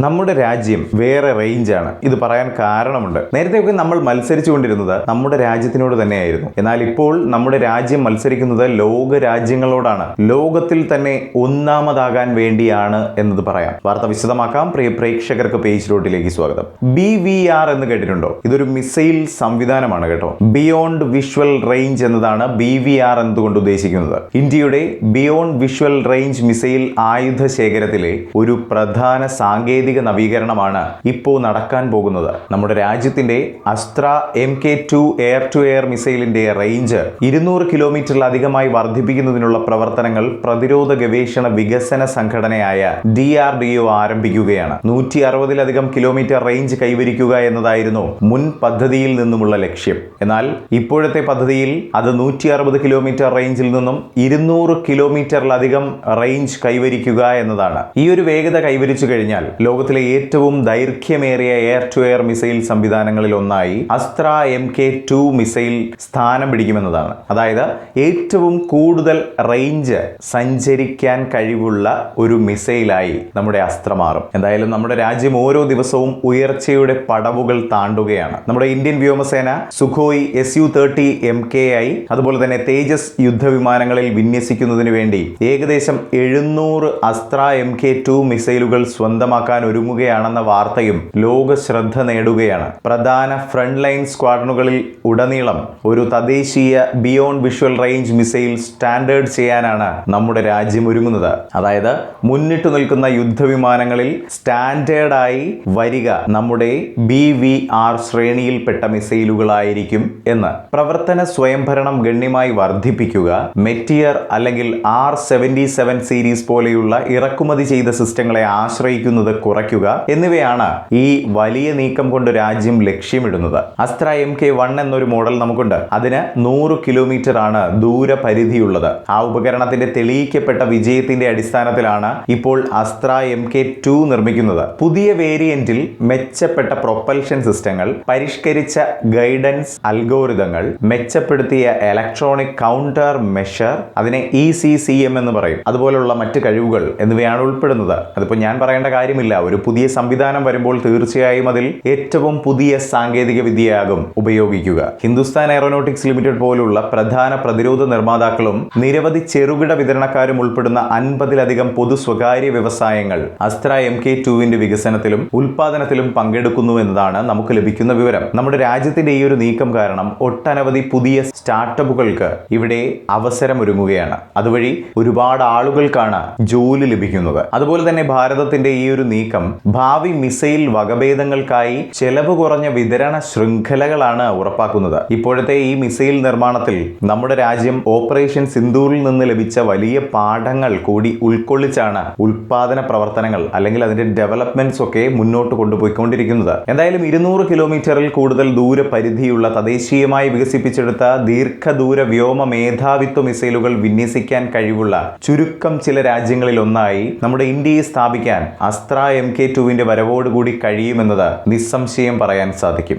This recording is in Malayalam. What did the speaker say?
നമ്മുടെ രാജ്യം വേറെ റേഞ്ചാണ് ഇത് പറയാൻ കാരണമുണ്ട്. നേരത്തെയൊക്കെ നമ്മൾ മത്സരിച്ചു കൊണ്ടിരുന്നത് നമ്മുടെ രാജ്യത്തിനോട് തന്നെയായിരുന്നു. എന്നാൽ ഇപ്പോൾ നമ്മുടെ രാജ്യം മത്സരിക്കുന്നത് ലോക രാജ്യങ്ങളോടാണ്. ലോകത്തിൽ തന്നെ ഒന്നാമതാകാൻ വേണ്ടിയാണ് എന്നത് പറയാം. വാർത്ത വിശദമാക്കാം. പ്രിയ പ്രേക്ഷകർക്ക് പേജ് റോട്ടിലേക്ക് സ്വാഗതം. ബി വി ആർ എന്ന് കേട്ടിട്ടുണ്ടോ? ഇതൊരു മിസൈൽ സംവിധാനമാണ് കേട്ടോ. ബിയോണ്ട് വിഷ്വൽ റേഞ്ച് എന്നതാണ് ബി വി ആർ എന്നതുകൊണ്ട് ഉദ്ദേശിക്കുന്നത്. ഇന്ത്യയുടെ ബിയോണ്ട് വിഷ്വൽ റേഞ്ച് മിസൈൽ ആയുധ ശേഖരത്തിലെ ഒരു പ്രധാന സാങ്കേതിക നവീകരണമാണ് ഇപ്പോൾ നടക്കാൻ പോകുന്നത്. നമ്മുടെ രാജ്യത്തിന്റെ Astra M K two air to air മിസൈലിന്റെ range ഇരുന്നൂറ് കിലോമീറ്ററിലധികമായി വർദ്ധിപ്പിക്കുന്നതിനുള്ള പ്രവർത്തനങ്ങൾ പ്രതിരോധ ഗവേഷണ വികസന സംഘടനയായ ഡി ആർ ഡി ഒ ആരംഭിക്കുകയാണ്. നൂറ്റി അറുപതിലധികം കിലോമീറ്റർ റേഞ്ച് കൈവരിക്കുക എന്നതായിരുന്നു മുൻ പദ്ധതിയിൽ നിന്നുമുള്ള ലക്ഷ്യം. എന്നാൽ ഇപ്പോഴത്തെ പദ്ധതിയിൽ അത് നൂറ്റി അറുപത് കിലോമീറ്റർ റേഞ്ചിൽ നിന്നും ഇരുന്നൂറ് കിലോമീറ്ററിലധികം റേഞ്ച് കൈവരിക്കുക എന്നതാണ്. ഈ ഒരു വേഗത കൈവരിച്ചു കഴിഞ്ഞാൽ ലോകത്തിലെ ഏറ്റവും ദൈർഘ്യമേറിയ എയർ ടു എയർ മിസൈൽ സംവിധാനങ്ങളിൽ ഒന്നായി Astra M K two missile സ്ഥാനം പിടിക്കുമെന്നതാണ്. അതായത് ഏറ്റവും കൂടുതൽ റേഞ്ച് സഞ്ചരിക്കാൻ കഴിവുള്ള ഒരു മിസൈലായി നമ്മുടെ അസ്ത്ര മാറും. എന്തായാലും നമ്മുടെ രാജ്യം ഓരോ ദിവസവും ഉയർച്ചയുടെ പടവുകൾ താണ്ടുകയാണ്. നമ്മുടെ ഇന്ത്യൻ വ്യോമസേന Sukhoi S U thirty M K I അതുപോലെ തന്നെ തേജസ് യുദ്ധവിമാനങ്ങളിൽ വിന്യസിക്കുന്നതിന് വേണ്ടി ഏകദേശം എഴുന്നൂറ് അസ്ത്ര എം കെ ടു മിസൈലുകൾ സ്വന്തമാക്കാൻ ഒരുങ്ങുകയാണെന്ന വാർത്തയും ലോക ശ്രദ്ധ നേടുകയാണ്. പ്രധാന ഫ്രണ്ട് ലൈൻ സ്ക്വാഡനുകളിൽ ഉടനീളം ഒരു തദ്ദേശീയ beyond visual range missile standard ചെയ്യാനാണ് നമ്മുടെ രാജ്യം ഒരുങ്ങുന്നത്. അതായത് മുന്നിട്ട് നിൽക്കുന്ന യുദ്ധവിമാനങ്ങളിൽ സ്റ്റാൻഡേർഡായി വരിക നമ്മുടെ ബി വി ആർ ശ്രേണിയിൽപ്പെട്ട മിസൈലുകളായിരിക്കും എന്ന്. പ്രവർത്തന സ്വയംഭരണം ഗണ്യമായി വർദ്ധിപ്പിക്കുക മെറ്റിയർ അല്ലെങ്കിൽ ആർ സെവന്റി സെവൻ സീരീസ് പോലെയുള്ള ഇറക്കുമതി ചെയ്ത സിസ്റ്റങ്ങളെ ആശ്രയിക്കുന്നത് കുറയ്ക്കുക എന്നിവയാണ് ഈ വലിയ നീക്കം കൊണ്ട് രാജ്യം ലക്ഷ്യമിടുന്നത്. അസ്ത്ര എം കെ വൺ എന്നൊരു മോഡൽ നമുക്കുണ്ട്. അതിന് നൂറ് കിലോമീറ്റർ ആണ് ദൂരപരിധിയുള്ളത്. ആ ഉപകരണത്തിന്റെ തെളിയിക്കപ്പെട്ട വിജയത്തിന്റെ അടിസ്ഥാനത്തിലാണ് ഇപ്പോൾ അസ്ത്ര എം കെ ടു നിർമ്മിക്കുന്നത്. പുതിയ വേരിയന്റിൽ മെച്ചപ്പെട്ട പ്രൊപ്പൽഷൻ സിസ്റ്റങ്ങൾ പരിഷ്കരിച്ച ഗൈഡൻസ് അൽഗോരിതങ്ങൾ മെച്ചപ്പെടുത്തിയ ഇലക്ട്രോണിക് കൗണ്ടർ മെഷർ അതിനെ ഇ സി സി എം എന്ന് പറയും. അതുപോലുള്ള മറ്റ് കഴിവുകൾ എന്നിവയാണ് ഉൾപ്പെടുന്നത്. അതിപ്പോൾ ഞാൻ പറയേണ്ട കാര്യമില്ല. ഒരു പുതിയ സംവിധാനം വരുമ്പോൾ തീർച്ചയായും അതിൽ ഏറ്റവും പുതിയ സാങ്കേതിക വിദ്യയാകും ഉപയോഗിക്കുക. ഹിന്ദുസ്ഥാൻ എയറോനോട്ടിക്സ് ലിമിറ്റഡ് പോലുള്ള പ്രധാന പ്രതിരോധ നിർമ്മാതാക്കളും നിരവധി ചെറുകിട വിതരണക്കാരും ഉൾപ്പെടുന്ന അൻപതിലധികം പൊതു സ്വകാര്യ വ്യവസായങ്ങൾ അസ്ത്ര എം കെ ടുവിന്റെ വികസനത്തിലും ഉൽപാദനത്തിലും പങ്കെടുക്കുന്നു എന്നതാണ് നമുക്ക് ലഭിക്കുന്ന വിവരം. നമ്മുടെ രാജ്യത്തിന്റെ ഈ ഒരു നീക്കം കാരണം ഒട്ടനവധി പുതിയ സ്റ്റാർട്ടപ്പുകൾക്ക് ഇവിടെ അവസരമൊരുങ്ങുകയാണ്. അതുവഴി ഒരുപാട് ആളുകൾക്കാണ് ജോലി ലഭിക്കുന്നത്. അതുപോലെ തന്നെ ഭാരതത്തിന്റെ ഈ ഒരു നീക്കം ഭാവി മിസൈൽ വകഭേദങ്ങൾക്കായി ചെലവ് കുറഞ്ഞ വിതരണ ശൃംഖലകളാണ് ഉറപ്പാക്കുന്നത്. ഇപ്പോഴത്തെ ഈ മിസൈൽ നിർമ്മാണത്തിൽ നമ്മുടെ രാജ്യം ഓപ്പറേഷൻ സിന്ദൂറിൽ നിന്ന് ലഭിച്ച വലിയ പാഠങ്ങൾ കൂടി ഉൾക്കൊള്ളിച്ചാണ് ഉൽപാദന പ്രവർത്തനങ്ങൾ അല്ലെങ്കിൽ അതിന്റെ ഡെവലപ്മെന്റ്സ് ഒക്കെ മുന്നോട്ട് കൊണ്ടുപോയിക്കൊണ്ടിരിക്കുന്നത്. എന്തായാലും ഇരുന്നൂറ് കിലോമീറ്ററിൽ കൂടുതൽ ദൂരപരിധിയുള്ള തദ്ദേശീയമായി വികസിപ്പിച്ചെടുത്ത ദീർഘദൂര വ്യോമ മേധാവിത്വ മിസൈലുകൾ വിന്യസിക്കാൻ കഴിവുള്ള ചുരുക്കം ചില രാജ്യങ്ങളിൽ ഒന്നായി നമ്മുടെ ഇന്ത്യയെ സ്ഥാപിക്കാൻ അസ്ത്ര എം കെ ടുവിന്റെ വരവോടുകൂടി കഴിയുമെന്നത് നിസ്സംശയം പറയാൻ സാധിക്കും.